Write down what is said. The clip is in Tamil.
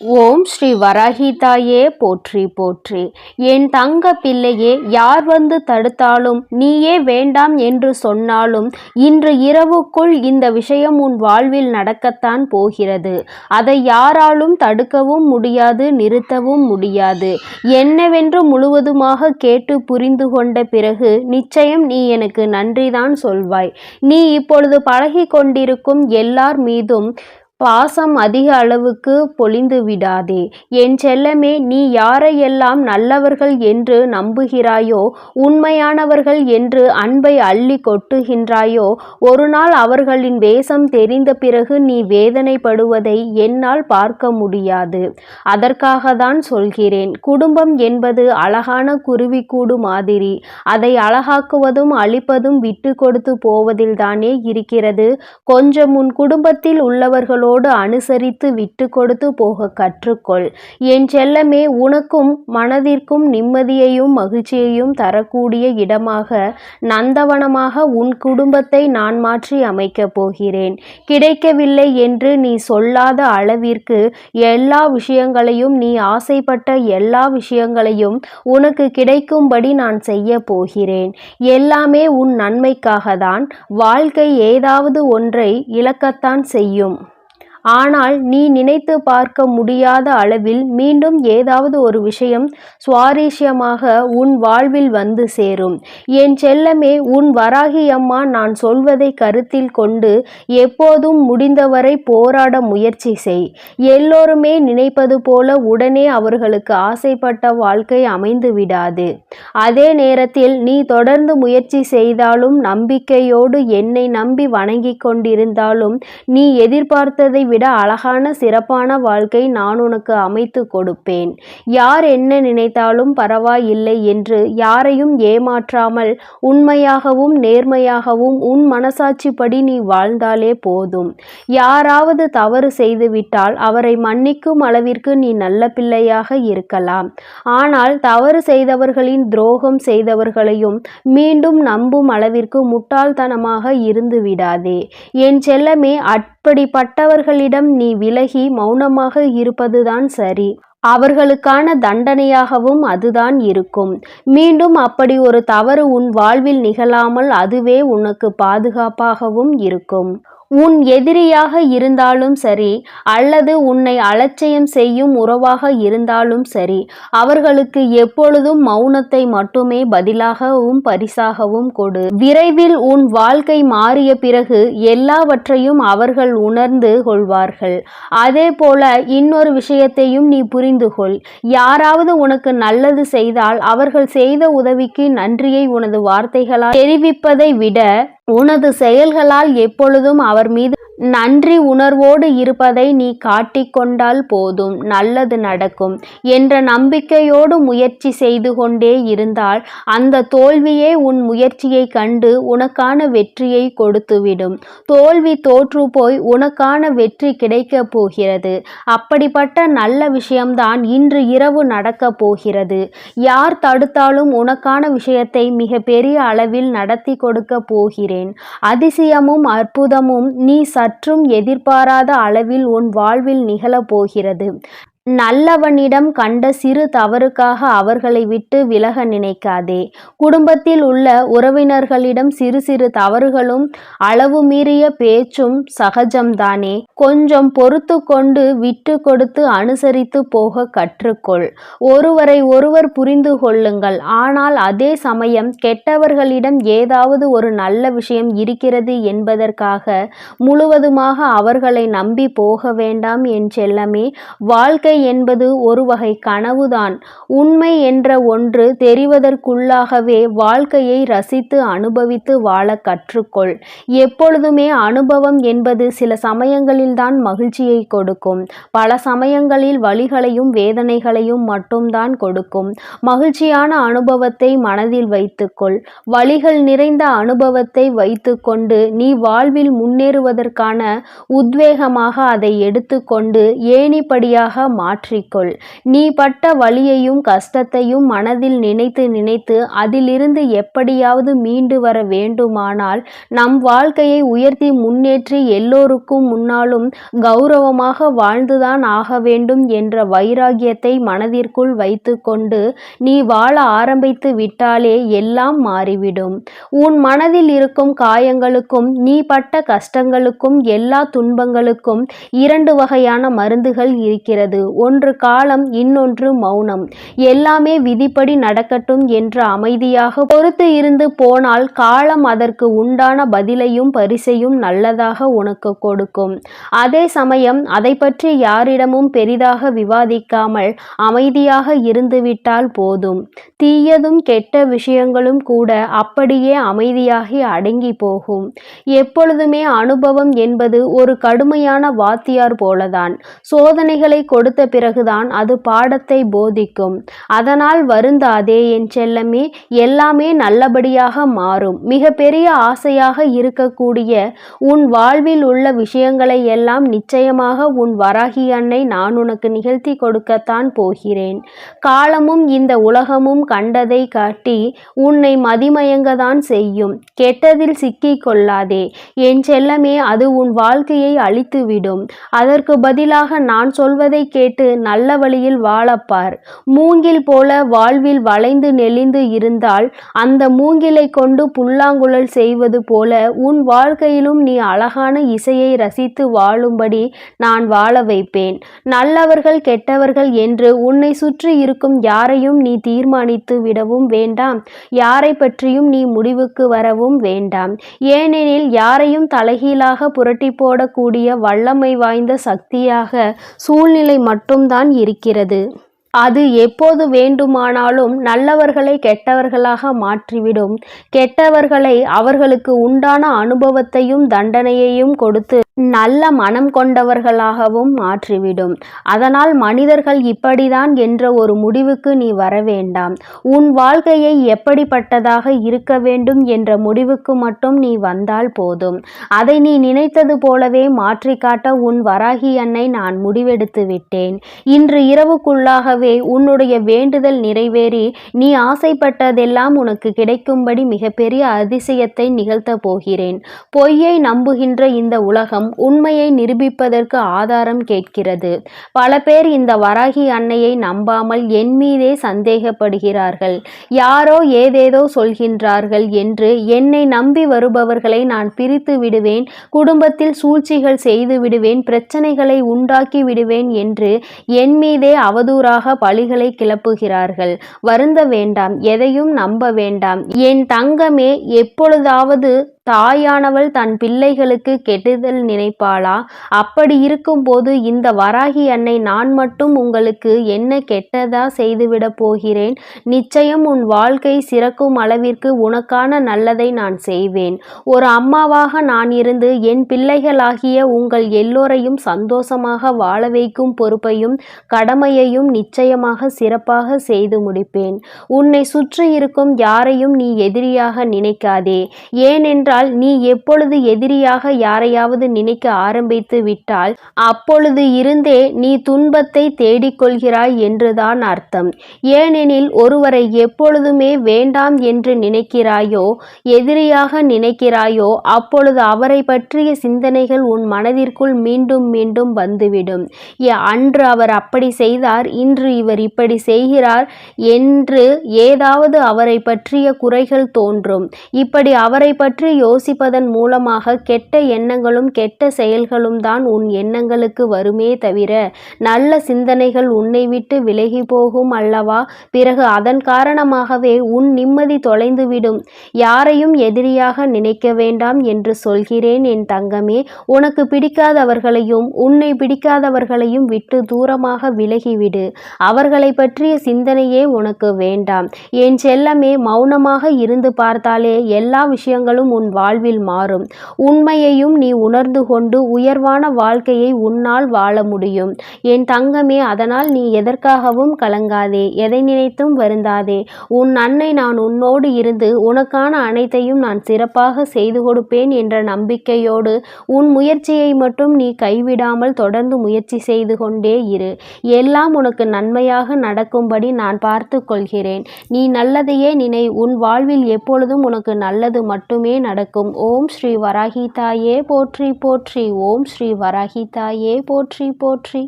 ஓம் ஸ்ரீ வராகிதாயே போற்றி போற்றி. என் தங்க பிள்ளையே யார் வந்து தடுத்தாலும் நீயே வேண்டாம் என்று சொன்னாலும் இன்று இரவுக்குள் இந்த விஷயம் உன் வாழ்வில் நடக்கத்தான் போகிறது. அதை யாராலும் தடுக்கவும் முடியாது நிறுத்தவும் முடியாது. என்னவென்று முழுவதுமாக கேட்டு புரிந்து கொண்ட பிறகு நிச்சயம் நீ எனக்கு நன்றிதான் சொல்வாய். நீ இப்பொழுது பழகி கொண்டிருக்கும் எல்லார் மீதும் பாசம் அதிக அளவுக்கு பொழிந்து விடாதே. என் செல்லமே நீ யாரையெல்லாம் நல்லவர்கள் என்று நம்புகிறாயோ உண்மையானவர்கள் என்று அன்பை அள்ளி கொட்டுகின்றாயோ ஒரு நாள் அவர்களின் வேஷம் தெரிந்த பிறகு நீ வேதனைப்படுவதை என்னால் பார்க்க முடியாது. அதற்காக தான் சொல்கிறேன். குடும்பம் என்பது அழகான குருவிக்கூடு மாதிரி. அதை அழகாக்குவதும் அழிப்பதும் விட்டு கொடுத்து போவதில்தானே இருக்கிறது. கொஞ்சம் உன் குடும்பத்தில் அவர்களோடு அனுசரித்து விட்டு கொடுத்து போக கற்றுக்கொள். என் செல்லமே உனக்கும் மனதிற்கும் நிம்மதியையும் மகிழ்ச்சியையும் தரக்கூடிய இடமாக நந்தவனமாக உன் குடும்பத்தை நான் மாற்றி அமைக்கப் போகிறேன். கிடைக்கவில்லை என்று நீ சொல்லாத அளவிற்கு எல்லா விஷயங்களையும் நீ ஆசைப்பட்ட எல்லா விஷயங்களையும் உனக்கு கிடைக்கும்படி நான் செய்ய போகிறேன். எல்லாமே உன் நன்மைக்காக தான் வாழ்க்கை ஏதாவது ஒன்றை இழக்கத்தான் செய்யும். ஆனால் நீ நினைத்து பார்க்க முடியாத அளவில் மீண்டும் ஏதாவது ஒரு விஷயம் சுவாரஸ்யமாக உன் வாழ்வில் வந்து சேரும். என் செல்லமே உன் வராகி அம்மா நான் சொல்வதை கருத்தில் கொண்டு எப்போதும் முடிந்தவரை போராட முயற்சி செய். எல்லோருமே நினைப்பது போல உடனே அவர்களுக்கு ஆசைப்பட்ட வாழ்க்கை அமைந்து விடாது. அதே நேரத்தில் நீ தொடர்ந்து முயற்சி செய்தாலும் நம்பிக்கையோடு என்னை நம்பி வணங்கிக் கொண்டிருந்தாலும் நீ எதிர்பார்த்ததை விட அழகான சிறப்பான வாழ்க்கை நான் உனக்கு அமைத்து கொடுப்பேன். யார் என்ன நினைத்தாலும் பரவாயில்லை என்று யாரையும் ஏமாற்றாமல் உண்மையாகவும் நேர்மையாகவும் உன் மனசாட்சிப்படி நீ வாழ்ந்தாலே போதும். யாராவது தவறு செய்துவிட்டால் அவரை மன்னிக்கும் அளவிற்கு நீ நல்ல பிள்ளையாக இருக்கலாம். ஆனால் தவறு செய்தவர்களின் துரோகம் செய்தவர்களையும் மீண்டும் நம்பும் அளவிற்கு முட்டாள்தனமாக இருந்து விடாதே என் செல்லமே அப்படிப்பட்டவர்களின் அவர்களிடம் நீ விலகி மௌனமாக இருப்பதுதான் சரி. அவர்களுக்கான தண்டனையாகவும் அதுதான் இருக்கும். மீண்டும் அப்படி ஒரு தவறு உன் வாழ்வில் நிகழாமல் அதுவே உனக்கு பாதுகாப்பாகவும் இருக்கும். உன் எதிரியாக இருந்தாலும் சரி அல்லது உன்னை அலட்சியம் செய்யும் உறவாக இருந்தாலும் சரி அவர்களுக்கு எப்பொழுதும் மௌனத்தை மட்டுமே பதிலாகவும் பரிசாகவும் கொடு. விரைவில் உன் வாழ்க்கை மாறிய பிறகு எல்லாவற்றையும் அவர்கள் உணர்ந்து கொள்வார்கள். அதே போல இன்னொரு விஷயத்தையும் நீ புரிந்து கொள். யாராவது உனக்கு நல்லது செய்தால் அவர்கள் செய்த உதவிக்கு நன்றியை உனது வார்த்தைகளால் தெரிவிப்பதை விட உனது செயல்களால் எப்பொழுதும் அவர் மீது நன்றி உணர்வோடு இருப்பதை நீ காட்டிக்கொண்டால் போதும் நல்லது நடக்கும் என்ற நம்பிக்கையோடு முயற்சி செய்து கொண்டே இருந்தால் அந்த தோல்வியே உன் முயற்சியை கண்டு உனக்கான வெற்றியை கொடுத்துவிடும். தோல்வி தோற்று போய் உனக்கான வெற்றி கிடைக்கப் போகிறது. அப்படிப்பட்ட நல்ல விஷயம்தான் இன்று இரவு நடக்கப் போகிறது. யார் தடுத்தாலும் உனக்கான விஷயத்தை மிக பெரிய அளவில் நடத்தி கொடுக்க போகிறேன். அதிசயமும் அற்புதமும் நீ சற்றும் எதிர்பாராத அளவில் உன் வாழ்வில் நிகழப் போகிறது. நல்லவனிடம் கண்ட சிறு தவறுக்காக அவர்களை விட்டு விலக நினைக்காதே. குடும்பத்தில் உள்ள உறவினர்களிடம் சிறு சிறு தவறுகளும் அளவு மீறிய பேச்சும் சகஜம்தானே. கொஞ்சம் பொறுத்து கொண்டு விட்டு கொடுத்து அனுசரித்து போக கற்றுக்கொள். ஒருவரை ஒருவர் புரிந்து கொள்ளுங்கள். ஆனால் அதே சமயம் கெட்டவர்களிடம் ஏதாவது ஒரு நல்ல விஷயம் இருக்கிறது என்பதற்காக முழுவதுமாக அவர்களை நம்பி போக வேண்டாம் என் செல்லமே. வாழ்க்கை என்பது ஒரு வகை கனவுதான். உண்மை என்ற ஒன்று தெரிவதற்குள்ளாகவே வாழ்க்கையை ரசித்து அனுபவித்து வாழ கற்றுக்கொள். எப்பொழுதுமே அனுபவம் என்பது சில சமயங்களில்தான் மகிழ்ச்சியை கொடுக்கும். பல சமயங்களில் வழிகளையும் வேதனைகளையும் மட்டும்தான் கொடுக்கும். மகிழ்ச்சியான அனுபவத்தை மனதில் வைத்துக்கொள். வழிகள் நிறைந்த அனுபவத்தை வைத்துக்கொண்டு நீ வாழ்வில் முன்னேறுவதற்கான உத்வேகமாக அதை எடுத்துக்கொண்டு ஏணிப்படியாக மாற்றிக்கொள். நீ பட்ட வலியையும் கஷ்டத்தையும் மனதில் நினைத்து நினைத்து அதிலிருந்து எப்படியாவது மீண்டு வர வேண்டுமானால் நம் வாழ்க்கையை உயர்த்தி முன்னேற்றி எல்லோருக்கும் முன்னாலும் கௌரவமாக வாழ்ந்துதான் ஆக வேண்டும் என்ற வைராகியத்தை மனதிற்குள் வைத்துக்கொண்டு நீ வாழ ஆரம்பித்து விட்டாலே எல்லாம் மாறிவிடும். உன் மனதில் இருக்கும் காயங்களுக்கும் நீ பட்ட கஷ்டங்களுக்கும் எல்லா துன்பங்களுக்கும் இரண்டு வகையான மருந்துகள் இருக்கிறது. ஒன்று காலம் இன்னொன்று மௌனம். எல்லாமே விதிப்படி நடக்கட்டும் என்று அமைதியாக பொறுத்து இருந்து போனால் காலம் அதற்கு உண்டான பதிலையும் பரிசையும் நல்லதாக உனக்கு கொடுக்கும். அதே சமயம் அதை பற்றி யாரிடமும் பெரிதாக விவாதிக்காமல் அமைதியாக இருந்துவிட்டால் போதும். தீயதும் கெட்ட விஷயங்களும் கூட அப்படியே அமைதியாகி அடங்கி போகும். எப்பொழுதுமே அனுபவம் என்பது ஒரு கடுமையான வாத்தியார் போலதான். சோதனைகளை கொடுத்த பிறகுதான் அது பாடத்தை போதிக்கும். அதனால் வருந்தாதே என் செல்லமே எல்லாமே நல்லபடியாக மாறும். மிக பெரிய ஆசையாக இருக்கக்கூடிய உன் வாழ்வில் உள்ள விஷயங்களை எல்லாம் நிச்சயமாக உன் வராகி அன்னை நான் உனக்கு நிகழ்த்தி கொடுக்கத்தான் போகிறேன். காலமும் இந்த உலகமும் கண்டதை காட்டி உன்னை மதிமயங்கதான் செய்யும். கெட்டதில் சிக்கிக் கொள்ளாதே. என் செல்லமே அது உன் வாழ்க்கையை அழித்துவிடும். அதற்கு பதிலாக நான் சொல்வதை கேட்டு நல்ல வழியில் வாழப்பார். மூங்கில் போல வாழ்வில் வளைந்து நெளிந்து இருந்தால் அந்த மூங்கிலை கொண்டு புல்லாங்குழல் செய்வது போல உன் வாழ்க்கையிலும் நீ அழகான இசையை ரசித்து வாழும்படி நான் வாழ வைப்பேன். நல்லவர்கள் கெட்டவர்கள் என்று உன்னை சுற்றி இருக்கும் யாரையும் நீ தீர்மானித்து விடவும் வேண்டாம். யாரை பற்றியும் நீ முடிவுக்கு வரவும் வேண்டாம். ஏனெனில் யாரையும் தலைகீழாக புரட்டி போடக்கூடிய வல்லமை வாய்ந்த சக்தியாக சூழ்நிலை மட்டும்தான் இருக்கிறது. அது எப்போது வேண்டுமானாலும் நல்லவர்களை கெட்டவர்களாக மாற்றிவிடும். கெட்டவர்களை அவர்களுக்கு உண்டான அனுபவத்தையும் தண்டனையையும் கொடுத்து நல்ல மனம் கொண்டவர்களாகவும் மாற்றிவிடும். அதனால் மனிதர்கள் இப்படிதான் என்ற ஒரு முடிவுக்கு நீ வர வேண்டாம். உன் வாழ்க்கையை எப்படிப்பட்டதாக இருக்க வேண்டும் என்ற முடிவுக்கு மட்டும் நீ வந்தால் போதும். அதை நீ நினைத்தது போலவே மாற்றி காட்ட உன் வராகி அன்னை நான் முடிவெடுத்து விட்டேன். இன்று இரவுக்குள்ளாகவே உன்னுடைய வேண்டுதல் நிறைவேறி நீ ஆசைப்பட்டதெல்லாம் உனக்கு கிடைக்கும்படி மிகப்பெரிய அதிசயத்தை நிகழ்த்தப் போகிறேன். பொய்யை நம்புகின்ற இந்த உலகம் உண்மையை நிரூபிப்பதற்கு ஆதாரம் கேட்கிறது. பல பேர் இந்த வராகி அன்னையை நம்பாமல் என் மீதே சந்தேகப்படுகிறார்கள். யாரோ ஏதேதோ சொல்கின்றார்கள் என்று என்னை நம்பி வருபவர்களை நான் பிரித்து விடுவேன் குடும்பத்தில் சூழ்ச்சிகள் செய்து விடுவேன் பிரச்சனைகளை உண்டாக்கி விடுவேன் என்று என் மீதே அவதூறாக பழிகளை கிளப்புகிறார்கள். வருந்த வேண்டாம் எதையும் நம்ப வேண்டாம். என் தங்கமே எப்பொழுதாவது தாயானவள் தன் பிள்ளைகளுக்கு கெடுதல் நினைப்பாளா? அப்படி இருக்கும்போது இந்த வராகி அன்னை நான் மட்டும் உங்களுக்கு என்ன கெட்டதா செய்துவிடப் போகிறேன்? நிச்சயம் உன் வாழ்க்கை சிறக்கும் அளவிற்கு உனக்கான நல்லதை நான் செய்வேன். ஒரு அம்மாவாக நான் இருந்து என் பிள்ளைகளாகிய உங்கள் எல்லோரையும் சந்தோஷமாக வாழ வைக்கும் பொறுப்பையும் கடமையையும் நிச்சயமாக சிறப்பாக செய்து முடிப்பேன். உன்னை சுற்றி இருக்கும் யாரையும் நீ எதிரியாக நினைக்காதே. ஏனென்றால் என்றால் நீ எப்பொழுது எதிரியாக யாரையாவது நினைக்க ஆரம்பித்து விட்டால் அப்பொழுது இருந்தே நீ துன்பத்தை தேடிக்கொள்கிறாய் என்றுதான் அர்த்தம். ஏனெனில் ஒருவரை எப்பொழுதுமே வேண்டாம் என்று நினைக்கிறாயோ எதிரியாக நினைக்கிறாயோ அப்பொழுது அவரை பற்றிய சிந்தனைகள் உன் மனதிற்குள் மீண்டும் மீண்டும் வந்துவிடும். அன்று அவர் அப்படி செய்தார் இன்று இவர் இப்படி செய்கிறார் என்று ஏதாவது அவரை பற்றிய குறைகள் தோன்றும். இப்படி அவரை பற்றி யோசிப்பதன் மூலமாக கெட்ட எண்ணங்களும் கெட்ட செயல்களும் தான் உன் எண்ணங்களுக்கு வருமே தவிர நல்ல சிந்தனைகள் உன்னை விட்டு விலகி போகும் அல்லவா? பிறகு அதன் காரணமாகவே உன் நிம்மதி தொலைந்துவிடும். யாரையும் எதிரியாக நினைக்க வேண்டாம் என்று சொல்கிறேன் என் தங்கமே. உனக்கு பிடிக்காதவர்களையும் உன்னை பிடிக்காதவர்களையும் விட்டு தூரமாக விலகிவிடு. அவர்களை பற்றிய சிந்தனையே உனக்கு வேண்டாம். என் செல்லமே மௌனமாக இருந்து பார்த்தாலே எல்லா விஷயங்களும் உன் வாழ்வில் மாறும். உண்மையையும் நீ உணர்ந்து கொண்டு உயர்வான வாழ்க்கையை உன்னால் வாழ முடியும். என் தங்கமே அதனால் நீ எதற்காகவும் கலங்காதே எதை நினைத்தும் வருந்தாதே. உன் அன்னை நான் உன்னோடு இருந்து உனக்கான அனைத்தையும் நான் சிறப்பாக செய்து கொடுப்பேன் என்ற நம்பிக்கையோடு உன் முயற்சியை மட்டும் நீ கைவிடாமல் தொடர்ந்து முயற்சி செய்து கொண்டே இரு. எல்லாம் உனக்கு நன்மையாக நடக்கும்படி நான் பார்த்து கொள்கிறேன். நீ நல்லதையே நினை உன் வாழ்வில் எப்பொழுதும் உனக்கு நல்லது மட்டுமே நடக்கும். நடக்கும். ஓம் ஸ்ரீ வராகி தாயே போற்றி போற்றி. ஓம் ஸ்ரீ வராகி தாயே போற்றி போற்றி.